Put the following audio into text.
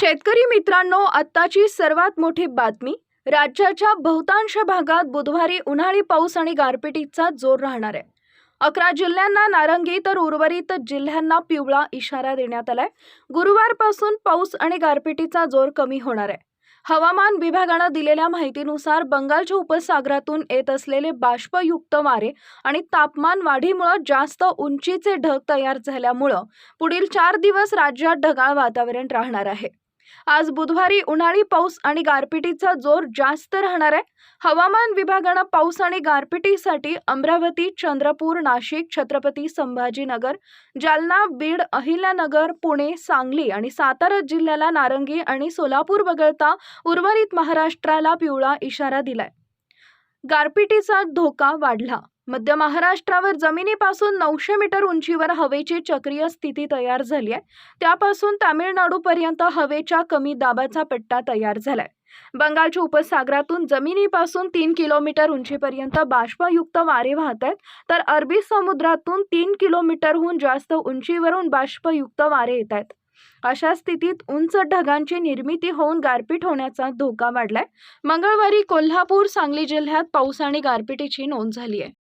शेतकरी मित्रांनो आत्ताची सर्वात मोठी बातमी राज्याच्या बहुतांश भागात बुधवारी उन्हाळी पाऊस आणि गारपिटीचा जोर राहणार आहे. अकरा जिल्ह्यांना नारंगी तर उर्वरित जिल्ह्यांना पिवळा इशारा देण्यात आलाय. गुरुवारपासून पाऊस आणि गारपिटीचा जोर कमी होणार आहे. हवामान विभागानं दिलेल्या माहितीनुसार बंगालच्या उपसागरातून येत असलेले बाष्पयुक्त वारे आणि तापमान वाढीमुळं जास्त उंचीचे ढग तयार झाल्यामुळं पुढील चार दिवस राज्यात ढगाळ वातावरण राहणार आहे. आज बुधवारी उन्हाळी पाऊस आणि गारपिटीचा जोर जास्त राहणार आहे. हवामान विभागानं पाऊस आणि गारपिटीसाठी अमरावती चंद्रपूर नाशिक छत्रपती संभाजीनगर जालना बीड अहिल्यानगर पुणे सांगली आणि सातारा जिल्ह्याला नारंगी आणि सोलापूर वगळता उर्वरित महाराष्ट्राला पिवळा इशारा दिलाय. गारपिटीचा धोका वाढला. मध्य महाराष्ट्रावर जमिनीपासून नऊशे मीटर उंचीवर हवेची चक्रीय स्थिती तयार झाली आहे. त्यापासून तामिळनाडूपर्यंत हवेच्या कमी दाबाचा पट्टा तयार झालाय. बंगालच्या उपसागरातून जमिनीपासून तीन किलोमीटर उंचीपर्यंत बाष्पयुक्त वारे वाहत आहेत. तर अरबी समुद्रातून तीन किलोमीटरहून जास्त उंचीवरून बाष्पयुक्त वारे येत आहेत. अशा स्थितीत उंच ढगांची निर्मिती होऊन गारपीट होण्याचा धोका वाढलाय. मंगळवारी कोल्हापूर सांगली जिल्ह्यात पाऊस आणि गारपिटीची नोंद झाली आहे.